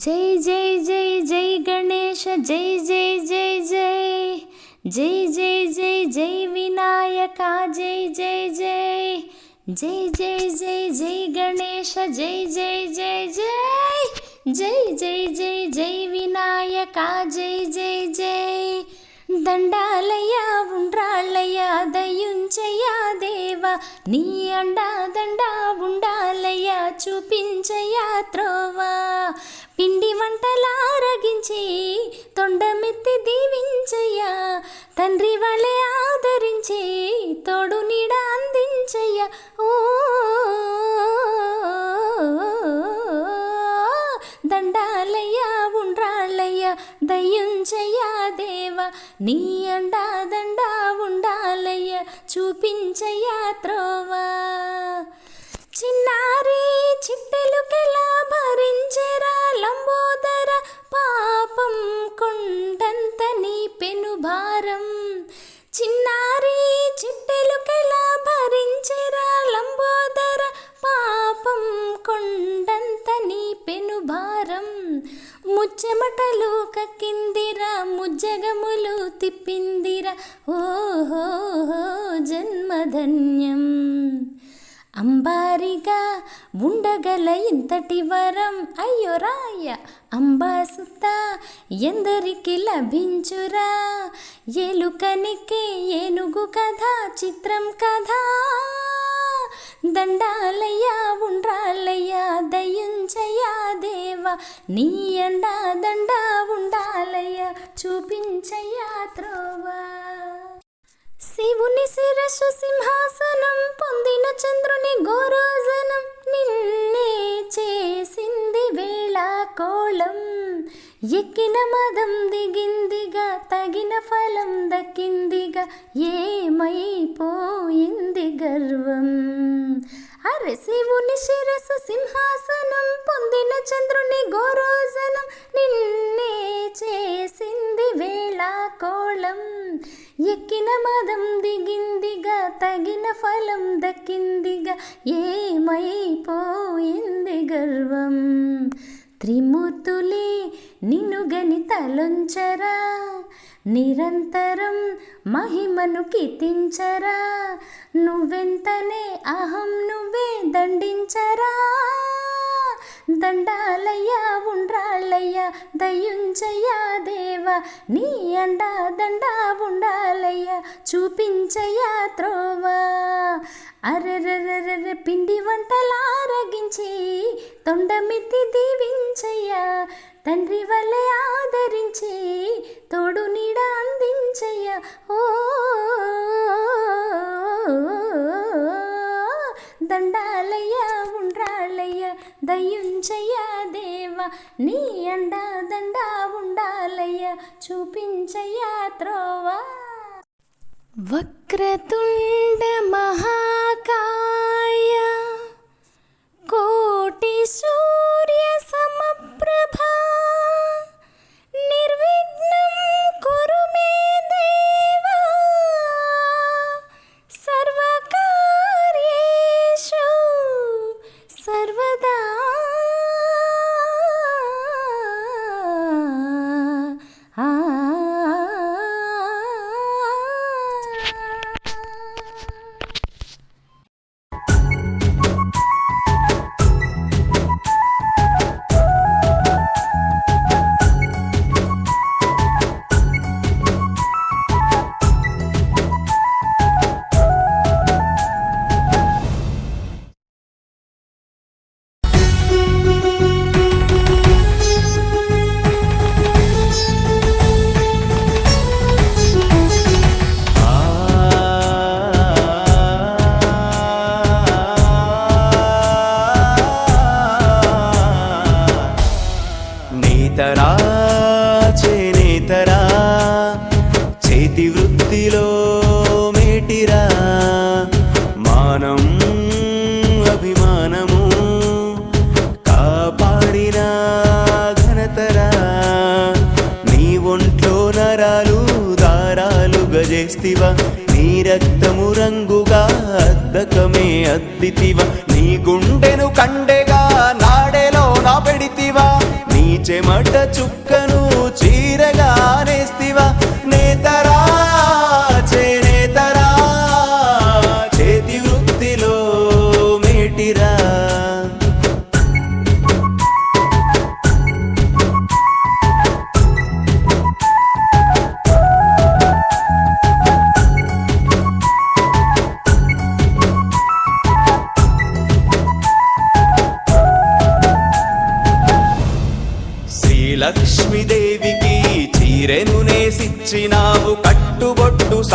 జై జై జై జై గణేష జై జై జై జై జై జై జై జై వినాయక జై జై జై జై జై జై జై గణేష జై జై జై జై జై జై జై జై వినాయక జై జై జై దండాలయ్యా ఉండ్రాళ్ళయ్యా దయుంచయ్యా దేవా నీ అండా దండా ఉండాలయ్యా చూపించయా త్రోవా పిండి వంటలారగించి తొండమెత్తి దీవించయ్యా. తండ్రి వలె ఆదరించి తోడు నీడ అందించయ్యా. ఓ దండాలయ్యా ఉండ్రాళ్ళయ్యా దయ్యుంచయ్యా దేవా. నీ అండా దండా ఉండాలయ్యా చూపించయ్యా త్రోవా. చిన్నారి చిట్టెలుకెలా భరించెరా లంబోదర పాపం కొండంత నీ పెనుభారం. చిన్నారి చిట్టెలుకెలా భరించెరా లంబోదర పాపం కొండంత నీ పెనుభారం. ముచ్చెమటలు కక్కిందిరా ముజ్జగములు తిప్పిందిరా. ఓహో జన్మధన్యం. అంబారిగా ఉండగల ఇంతటి వరం. అయ్యో రాయ అంబాసుత ఎందరికి లభించురా? ఏలుకనికి ఏనుగు కథ చిత్రం కథ. దండాలయ్యా ఉండ్రాలయ్యా దయించయా దేవా. నీ అండా దండా ఉండాలయ్యా చూపించయా త్రోవా. శివుని శిరస్సు సింహాసనం పొందిన చంద్రుని గోరోజనం నిన్నే చేసింది వేళ కోళం ఎక్కిన మదం దిగిందిగా తగిన ఫలం దక్కిందిగా ఏమైపోయింది గర్వం? అరే శివుని శిరస్సు సింహాసనం పొందిన చంద్రుని గోరోజనం నిన్నే ఎక్కిన మదం దిగిందిగా తగిన ఫలం దక్కిందిగా ఏమైపోయింది గర్వం? త్రిమూర్తులే నిన్ను గని తలొంచరా నిరంతరం మహిమను కీర్తించరా నువ్వెంతనే అహం నువ్వే దండించరా? దండాలయ్యా ఉండ్రా దయ్యుంచయ్యా దేవా నీ అండా దండా ఉండాలయ్యా చూపించయ్యా త్రోవా. అరరరర పిండి వంటలారగించి తొండమెత్తి దీవించయ్యా తండ్రి వల్లే ఆదరించి తోడు నీడ అందించయ్యా. ఓ దండాలయ్యా ఉండ్రాళ్ళయ్యా దయ్యుంచయ్యా దేవా నీ అండా దండా ఉండాలయ్యా చూపించయ్యా త్రోవా. వక్రతుండ మహాకాయ కోటి సూ 么哒 మానం అభిమానము కాపాడిన ఘనతరా. నీ ఒంట్లో నరాలు దారాలు గజేస్తివా. నీ రక్తము రంగుగా అద్దకమే అద్దితివా. నీ గుండెను కండెగా నాడెలో నా పెడితివా నీ చెమట చుక్కను చీరగా నేస్తివా.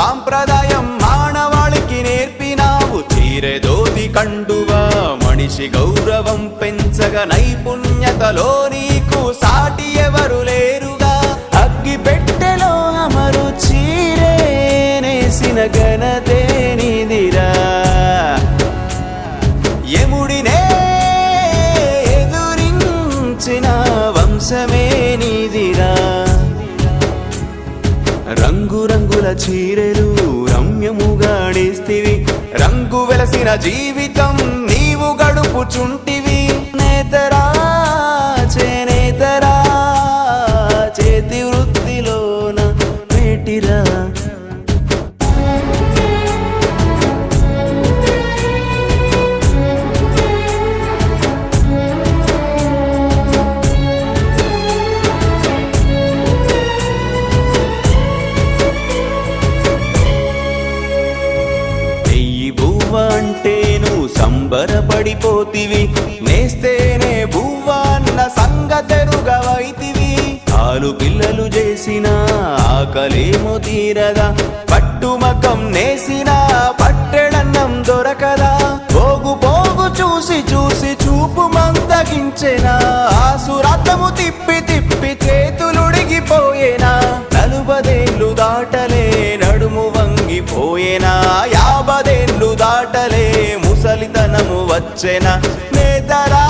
సాంప్రదాయం మానవాళికి నేర్పినావు. చీరె దోది కండువా మనిషి గౌరవం పెంచగ నైపుణ్యతలో నీకు సాటి ఎవరు లేరుగా. అగ్గి పెట్టెలో అమరు చీరే నేసిన ఘనతే రంగురంగుల చీరెలు రమ్యముగా నేస్తివి. రంగు వెలసిన జీవితం నీవు గడుపుచుంటివి. నేతరా చేనే అయిపోతివి. నేస్తేనే బువ్వ అన్న సంగతెరుగవైతివి. ఆలు పిల్లలు చేసిన ఆకలేమో తీరదా. పట్టుమకం నేసిన పట్టెడన్నం దొరకదా. పోగు పోగు చూసి చూసి చూపు మందగించెనా. ఆసురథము తిప్పి తిప్పి తిప్పితే వచ్చెనా? నేతరా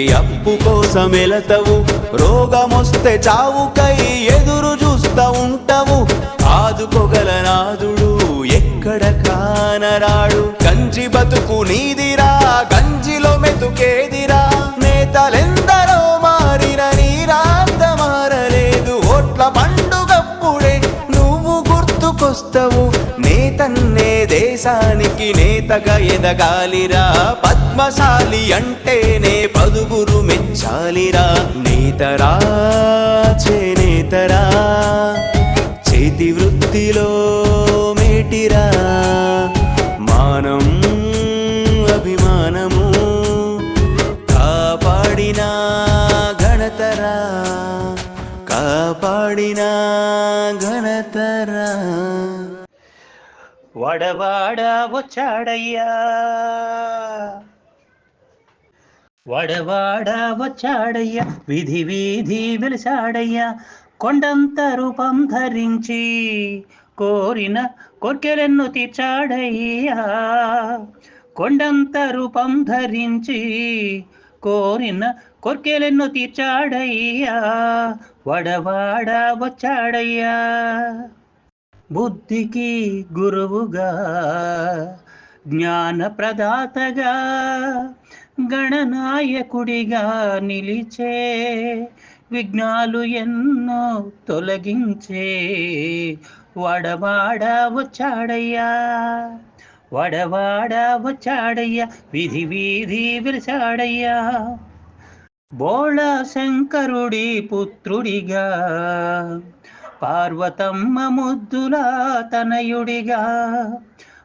ఇంటికి అప్పు కోసం ఎలతవు రోగమొస్తే చావుకై ఎదురు చూస్తా ఉంటావు. ఆదుకోగల నాదుడు ఎక్కడ కానరాడు. గంజి బతుకు నీదిరా గంజిలో మెతుకేదిరా. నేతలెందరో మారిన నీరాంత మారలేదు ఓట్ల పండుగప్పుడే నువ్వు గుర్తుకొస్తావు. నేతన్నే దేశానికి నేతగా ఎదగాలిరా. పద్మశాలి అంటేనే పదుగురు మెచ్చాలిరా. నేతరా చేనేతరా వడవాడ వచ్చాడయ్యా. వడవాడ వచ్చాడయ్యా విధి వీధి వెలిసాడయ్యా కొండంత రూపం ధరించి కోరిన కోర్కెలెన్ను తీర్చాడయ్యా. కొండంత రూపం ధరించి కోరిన కోర్కెలెన్ను తీర్చాడయ్యా. వడవాడ వచ్చాడయ్యా. బుద్ధికి గురువుగా జ్ఞాన ప్రదాతగా గణనాయకుడిగా నిలిచే విఘ్నాలు ఎన్నో తొలగించే వడవాడ వచ్చాడయ్యా వడవాడ వచ్చాడయ్యా విధి వీధి విరిచాడయ్యా బోళ శంకరుడి పుత్రుడిగా పార్వతమ్మ ముద్దుల తనయుడిగా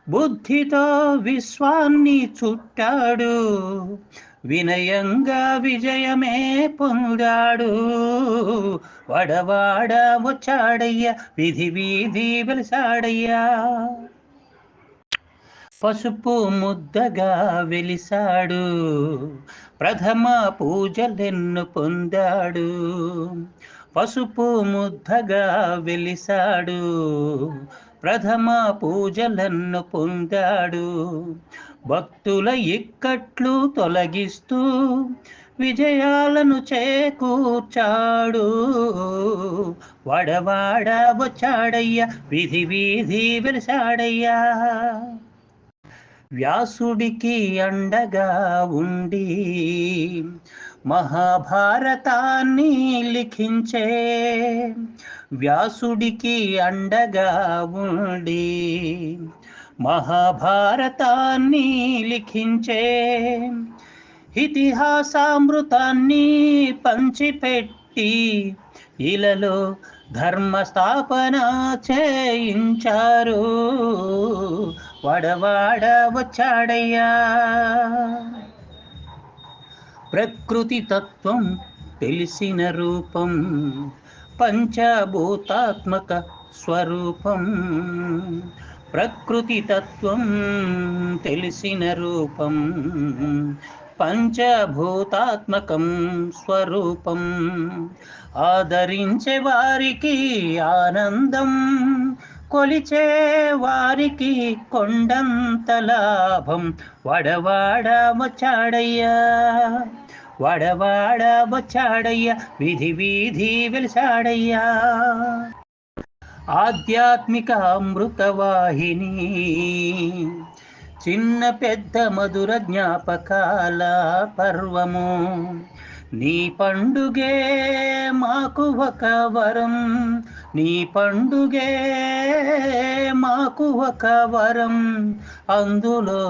బుద్ధితో విశ్వాన్ని చుట్టాడు. వినయంగా విజయమే పొందాడు. వడవాడ వచ్చాడయ్య విధి వీధి వెలిసాడయ్యా. పసుపు ముద్దగా వెలిసాడు. ప్రథమ పూజలెన్ను పొందాడు. పసుపు ముద్దగా వెలిసాడు ప్రథమ పూజలను పొందాడు. భక్తుల ఇక్కట్లు తొలగిస్తూ విజయాలను చేకూర్చాడు. వడవాడ వచ్చాడయ్యా విధి వీధి వెలిసాడయ్యా వ్యాసుడికి అండగా ఉండి మహాభారతాన్ని లిఖించే వ్యాసుడికి అండగా ఉండి మహాభారతాన్ని లిఖించే ఇతిహాసామృతాన్ని పంచిపెట్టి ఇలలో ధర్మ స్థాపన చేయించారు. వడవాడ వచ్చాడయ్యా. ప్రకృతి తత్వం తెలిసిన రూపం పంచభూతాత్మక స్వరూపం. ప్రకృతి తత్వం తెలిసిన రూపం పంచభూతాత్మకం స్వరూపం. ఆదరించే వారికి ఆనందం కొలిచే వారికి కొండంత లాభం. వడవాడ వచ్చాడయ్యా వాడవాడ వచ్చాడయ్యా విధి వీధి వెలిసాడయ్యా ఆధ్యాత్మిక అమృతవాహిని చిన్న పెద్ద మధుర జ్ఞాపకాల పర్వము నీ పండుగే మాకు ఒక వరం నీ పండుగే మాకు ఒక వరం అందులో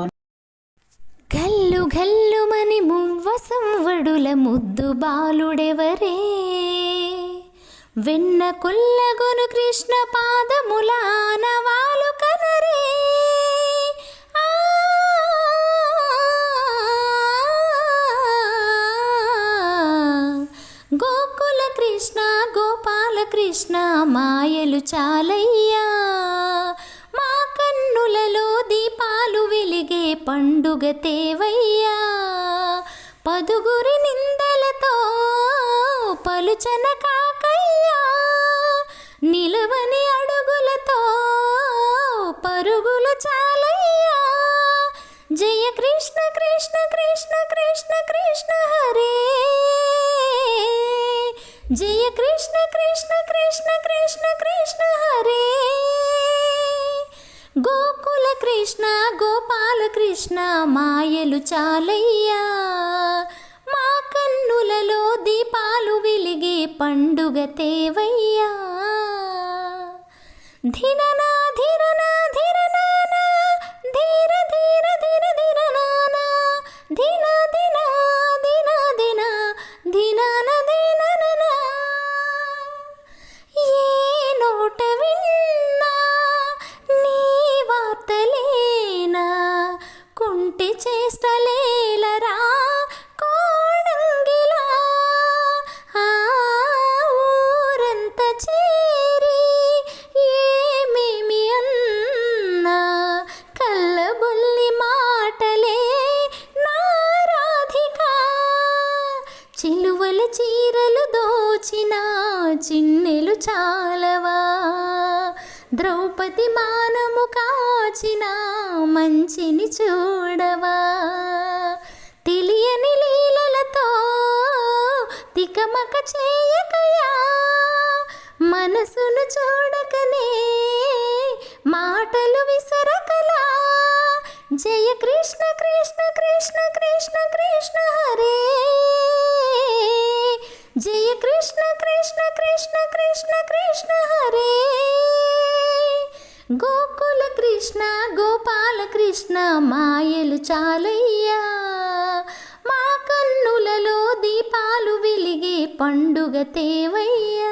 గల్లు గల్లుమని మువ్వ సంవడుల ముద్దు బాలుడెవరే? వెన్న కొల్లగొను కృష్ణ పాదముల ఆనవాలు కనరే. గోకుల కృష్ణ గోపాల కృష్ణ మాయలు చాలయ్యా. పండుగ పదుగురి నిందలతో పలుచన కాకయ్యా. నిలవని అడుగులతో పరుగులు చాలయ్యా. జయ కృష్ణ కృష్ణ కృష్ణ కృష్ణ కృష్ణ హరే. జయ కృష్ణ కృష్ణ కృష్ణ కృష్ణ కృష్ణ హరే. గోకుల కృష్ణ గోపాల కృష్ణ మాయలు చాలయ్యా. మా కన్నులలో దీపాలు వెలిగే పండుగ తేవయ్యా. ధిననా ధిరనా తికమక చేయకయా మనసును చూడకనే మాటలు విసరకలా. జయ కృష్ణ కృష్ణ కృష్ణ కృష్ణ కృష్ణ హరే. జయ కృష్ణ కృష్ణ కృష్ణ కృష్ణ కృష్ణ హరే. గోకుల కృష్ణ గోపాల కృష్ణ మాయలు చాలయ్యా. పండుగ తేవయ్యా